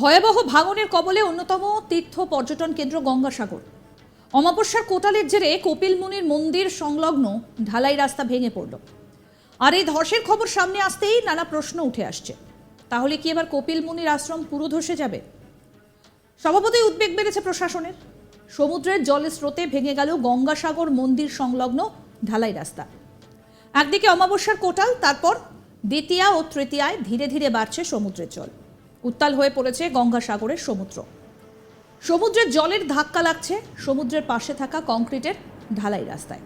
ভয়াবহ ভাঙনের কবলে অন্যতম তীর্থ পর্যটন কেন্দ্র গঙ্গাসাগর। অমাবস্যার কোটালের জেরে কপিল মুনির মন্দির সংলগ্ন ঢালাই রাস্তা ভেঙে পড়ল। আর এই ধসের খবর সামনে আসতেই নানা প্রশ্ন উঠে আসছে। তাহলে কি এবার কপিল মুনির আশ্রম পুরো ধসে যাবে? স্বভাবতই উদ্বেগ বেড়েছে প্রশাসনের। সমুদ্রের জলের স্রোতে ভেঙে গেল গঙ্গাসাগর মন্দির সংলগ্ন ঢালাই রাস্তা। একদিকে অমাবস্যার কোটাল, তারপর দ্বিতীয়া ও তৃতীয়ায় ধীরে ধীরে বাড়ছে সমুদ্রের জল। উত্তাল হয়ে পড়েছে গঙ্গাসাগরের সমুদ্র। সমুদ্রের জলের ধাক্কা লাগছে সমুদ্রের পাশে থাকা কংক্রিটের ঢালাই রাস্তায়।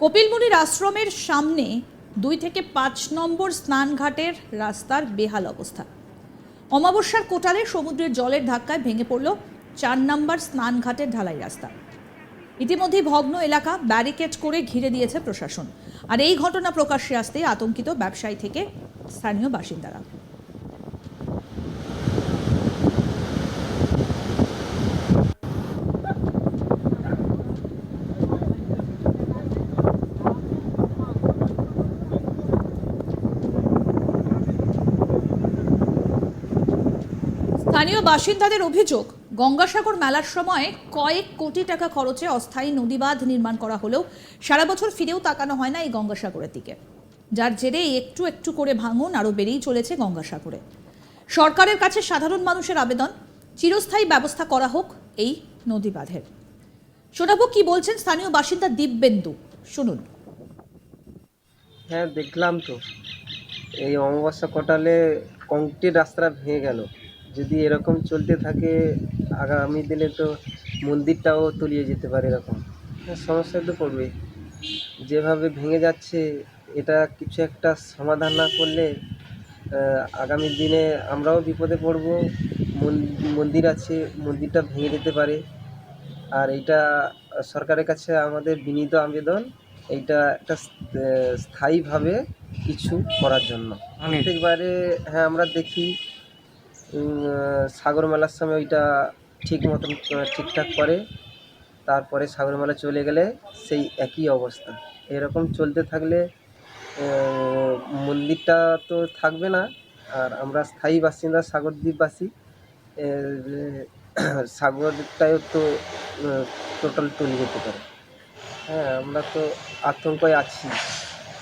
কপিলমুনির আশ্রমের সামনে দুই থেকে পাঁচ নম্বর স্নানঘাটের রাস্তার বেহাল অবস্থা। অমাবস্যার কোটালে সমুদ্রের জলের ধাক্কায় ভেঙে পড়ল চার নম্বর স্নানঘাটের ঢালাই রাস্তা। ইতিমধ্যেই ভগ্ন এলাকা ব্যারিকেড করে ঘিরে দিয়েছে প্রশাসন। আর এই ঘটনা প্রকাশ্যে আসতেই আতঙ্কিত ব্যবসায়ী থেকে স্থানীয় বাসিন্দারা। স্থানীয় বাসিন্দাদের অভিযোগ, গঙ্গাসাগর মেলার সময় কয়েক কোটি টাকা খরচে অস্থায়ী নদীবাঁধ নির্মাণ করা হলেও সারা বছর ফিরেও তাকানো হয় না এই গঙ্গাসাগরের দিকে। যার জেরে একটু একটু করে ভাঙন আরও বেড়েই চলেছে গঙ্গাসাগরে। সরকারের কাছে সাধারণ মানুষের আবেদন, চিরস্থায়ী ব্যবস্থা করা হোক এই নদী বাঁধের শোনাবো কি বলছেন স্থানীয় বাসিন্দা দিব্যেন্দু। শুনুন। হ্যাঁ দেখলাম তো। এই অমাবস্যা কটালে কংক্রিট রাস্তাটা ভেঙে গেল। যদি এরকম চলতে থাকে আগামী দিনে তো মন্দিরটাও তলিয়ে যেতে পারে এরকম। হ্যাঁ, সমস্যায় তো পড়বে যেভাবে ভেঙে যাচ্ছে এটা কিছু একটা সমাধান না করলে আগামী দিনে আমরাও বিপদে পড়ব। মন- মন্দির আছে মন্দিরটা ভেঙে যেতে পারে। আর এটা সরকারের কাছে আমাদের বিনীত আবেদন এইটা একটা স্থায়ীভাবে কিছু করার জন্য। প্রত্যেকবারে হ্যাঁ আমরা দেখি সাগর মেলার সময় ওইটা ঠিক মতন ঠিকঠাক করে। তারপরে সাগর মেলা চলে গেলে সেই একই অবস্থা। এরকম চলতে থাকলে মন্দিরটা তো থাকবে না। আর আমরা স্থায়ী বাসিন্দা সাগরদ্বীপবাসী সাগরটাও তো টোটাল টলে যেতে পারে। হ্যাঁ আমরা তো আতঙ্কে আছি।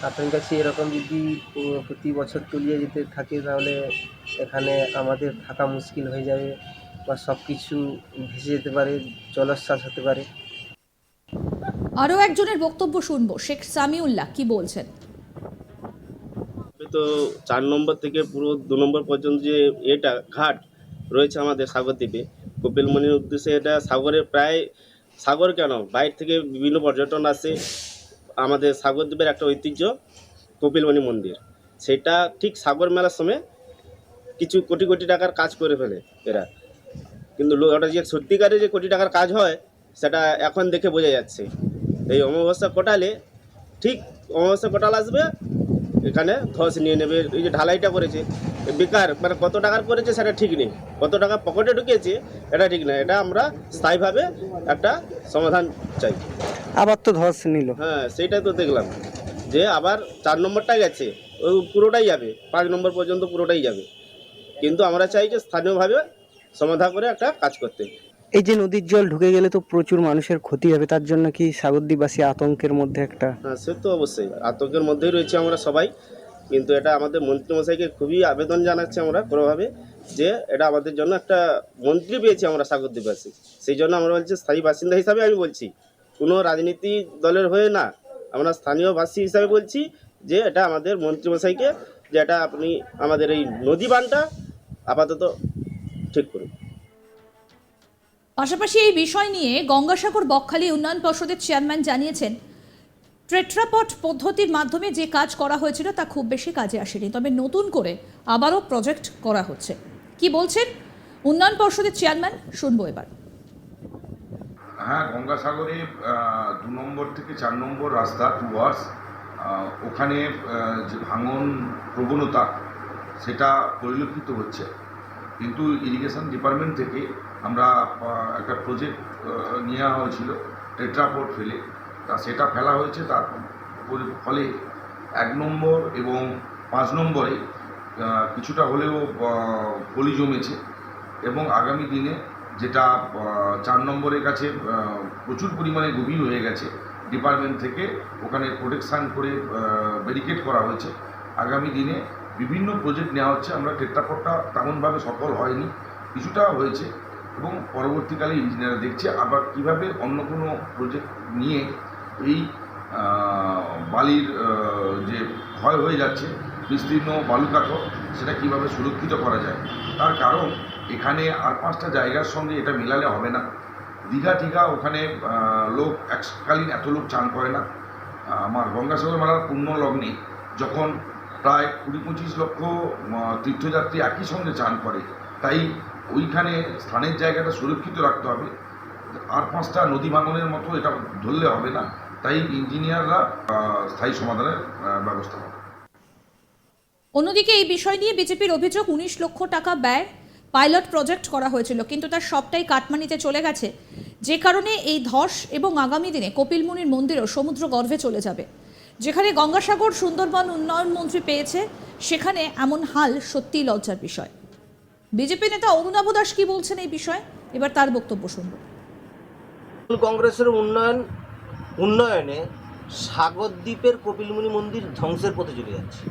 আতঙ্কে কাছে এরকম যদি প্রতি বছর তলিয়ে যেতে থাকে তাহলে এখানে আমাদের থাকা মুশকিল হয়ে যাবে বা সব কিছু ভেসে যেতে পারে জলোচ্ছ্বাস হতে পারে। আরও একজনের বক্তব্য শুনব। শেখ সামিউল্লাহ কি বলছেন? তো চার নম্বর থেকে পুরো দু নম্বর পর্যন্ত যে এটা ঘাট রয়েছে আমাদের সাগরদ্বীপে কপিলমণির উদ্দেশ্যে এটা সাগরে প্রায় সাগর কেন? বাইরে থেকে বিভিন্ন পর্যটন আসে আমাদের সাগরদ্বীপের একটা ঐতিহ্য, কপিলমণি মন্দির। সেটা ঠিক সাগর মেলার সময় কিছু কোটি কোটি টাকার কাজ করে ফেলে এরা। কিন্তু ওটা যে সত্যিকারে যে কোটি টাকার কাজ হয়, সেটা এখন দেখে বোঝা যাচ্ছে। এই অমাবস্যা কোটালে ঠিক অমাবস্যা কোটাল আসবে এখানে ধস নিয়ে নেবে। এই যে ঢালাইটা করেছে বেকার মানে কত টাকার করেছে সেটা ঠিক নেই। কত টাকা পকেটে ঢুকিয়েছে এটা ঠিক না এটা আমরা স্থায়ীভাবে একটা সমাধান চাই। আবার তো ধস নিল। হ্যাঁ সেইটাই তো দেখলাম যে আবার চার নম্বরটা গেছে ওই পুরোটাই যাবে। পাঁচ নম্বর পর্যন্ত পুরোটাই যাবে। কিন্তু আমরা চাই যে স্থানীয়ভাবে সমাধান করে একটা কাজ করতে। এই যে নদীর জল ঢুকে গেলে তো প্রচুর মানুষের ক্ষতি হবে, তার জন্য কি সাগরদ্বীপবাসী আতঙ্কের মধ্যে একটা? হ্যাঁ সে তো অবশ্যই। আতঙ্কের মধ্যেই রয়েছে আমরা সবাই। কিন্তু এটা আমাদের মন্ত্রীমশাইকে খুবই আবেদন জানাচ্ছি আমরা কোনোভাবে যে এটা আমাদের জন্য একটা মন্ত্রী পেয়েছি আমরা সাগরদ্বীপবাসী সেই জন্য আমরা বলছি, স্থায়ী বাসিন্দা হিসাবে আমি বলছি, কোনো রাজনীতি দলের হয়ে না। আমরা স্থানীয় বাসী হিসাবে বলছি যে এটা আমাদের মন্ত্রীমশাইকে যে এটা আপনি আমাদের এই নদী বানটা আপাতত ঠিক করুন। পাশাপাশি এই বিষয় নিয়ে গঙ্গাসাগর বকখালি উন্নয়ন পর্ষদের চেয়ারম্যান জানিয়েছেন ট্রেট্রাপট পদ্ধতির মাধ্যমে যে কাজ করা হয়েছিল তা খুব বেশি কাজে আসেনি, তবে নতুন করে আবারও প্রজেক্ট করা হচ্ছে। কি বলছেন উন্নয়ন পর্ষদের চেয়ারম্যান? শুনব এবার। হ্যাঁ গঙ্গাসাগরে দু নম্বর থেকে চার নম্বর রাস্তা টুয়ার্স ওখানে যে ভাঙন প্রবণতা, সেটা পরিলক্ষিত হচ্ছে। কিন্তু ইরিগেশন ডিপার্টমেন্ট থেকে আমরা একটা প্রজেক্ট নেওয়া হয়েছিল টেট্রাপোর্ট ফেলে। তা সেটা ফেলা হয়েছে, তার ফলে এক নম্বর এবং পাঁচ নম্বরে কিছুটা হলেও পলি জমেছে এবং আগামী দিনে যেটা চার নম্বরের কাছে প্রচুর পরিমাণে গভীর হয়ে গেছে ডিপার্টমেন্ট থেকে ওখানে প্রোটেকশান করে ব্যারিকেড করা হয়েছে। আগামী দিনে বিভিন্ন প্রজেক্ট নেওয়া হচ্ছে। আমরা টেট্রাপটটা তেমনভাবে সফল হয়নি। কিছুটা হয়েছে এবং পরবর্তীকালে ইঞ্জিনিয়ার দেখছে আবার কীভাবে অন্য কোনো প্রজেক্ট নিয়ে এই বালির যে ক্ষয় হয়ে যাচ্ছে, বিস্তীর্ণ বালুকাঠ সেটা কীভাবে সুরক্ষিত করা যায়? তার কারণ এখানে আর পাঁচটা জায়গার সঙ্গে এটা মেলালে হবে না। দীঘা টিঘা ওখানে লোক এককালীন এত লোক চান করে না। আমার গঙ্গাসাগর মেলার পূর্ণ লগ্নে যখন প্রায় কুড়ি পঁচিশ লক্ষ তীর্থযাত্রী একই সঙ্গে চান করে। তাই ওইখানে স্থানের জায়গাটা সুরক্ষিত রাখতে হবে। আর পাঁচটা নদী ভাঙনের মতো এটা ধরলে হবে না। তাই ইঞ্জিনিয়াররা স্থায়ী সমাধানের ব্যবস্থা করে অন্যদিকে এই বিষয় নিয়ে বিজেপির অভিযোগ, উনিশ লক্ষ টাকা ব্যয় পাইলট প্রজেক্ট করা হয়েছিল, কিন্তু তার সবটাই কাটমানিতে চলে গেছে। যে কারণে এই ধস এবং আগামী দিনে কপিলমুনির মন্দিরও সমুদ্র গর্ভে চলে যাবে। যেখানে গঙ্গাসাগর সুন্দরবন উন্নয়ন মন্ত্রী পেয়েছে, সেখানে এমন হাল সত্যিই লজ্জার বিষয়। বিজেপি নেতা অরুণাভ দাস কি বলছেন এই বিষয়ে? এবার তার বক্তব্য শুনব। কংগ্রেসের উন্নয়ন, উন্নয়নে সাগর সাগরদ্বীপের কপিলমুনি মন্দির ধ্বংসের পথে চলে যাচ্ছে।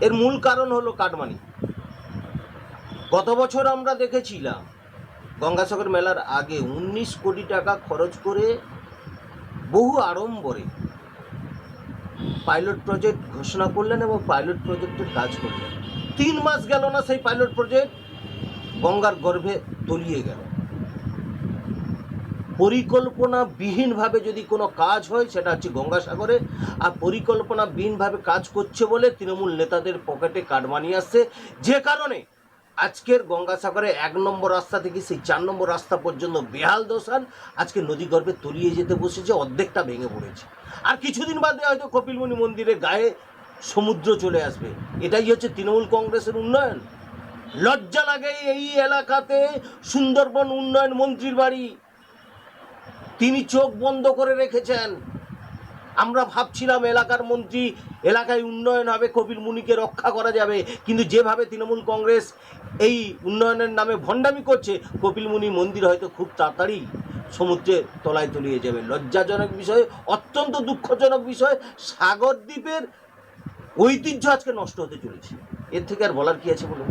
এর মূল কারণ হলো কাটমানি। গত বছর আমরা দেখেছিলাম গঙ্গাসাগর মেলার আগে উনিশ কোটি টাকা খরচ করে বহু আড়ম্বরে পাইলট প্রজেক্ট ঘোষণা করলেন এবং পাইলট প্রজেক্টের কাজ করলেন। তিন মাস গেল না সেই পাইলট প্রজেক্ট? গঙ্গার গর্ভে তলিয়ে গেল। পরিকল্পনাবিহীনভাবে যদি কোনো কাজ হয়, সেটা হচ্ছে গঙ্গাসাগরে, আর পরিকল্পনাবিহীনভাবে কাজ করছে বলে তৃণমূল নেতাদের পকেটে কাটমানি আসছে। যে কারণে আজকের গঙ্গাসাগরে এক নম্বর রাস্তা থেকে সেই চার নম্বর রাস্তা পর্যন্ত বেহাল দোষান আজকে নদীগর্ভে তলিয়ে যেতে বসেছে, অর্ধেকটা ভেঙে পড়েছে। আর কিছুদিন বাদে হয়তো কপিলমুনি মন্দিরের গায়ে সমুদ্র চলে আসবে। এটাই হচ্ছে তৃণমূল কংগ্রেসের উন্নয়ন। লজ্জা লাগে এই এলাকাতে সুন্দরবন উন্নয়ন মন্ত্রীর বাড়ি। তিনি চোখ বন্ধ করে রেখেছেন। আমরা ভাবছিলাম এলাকার মন্ত্রী এলাকায় উন্নয়ন হবে কপিল মুনিকে রক্ষা করা যাবে। কিন্তু যেভাবে তৃণমূল কংগ্রেস এই উন্নয়নের নামে ভণ্ডামি করছে, কপিল মুনি মন্দির হয়তো খুব তাড়াতাড়ি সমুদ্রে তলায় তলিয়ে যাবে। লজ্জাজনক বিষয়, অত্যন্ত দুঃখজনক বিষয় সাগরদ্বীপের ঐতিহ্য আজকে নষ্ট হতে চলেছে। এর থেকে আর বলার কি আছে বলুন?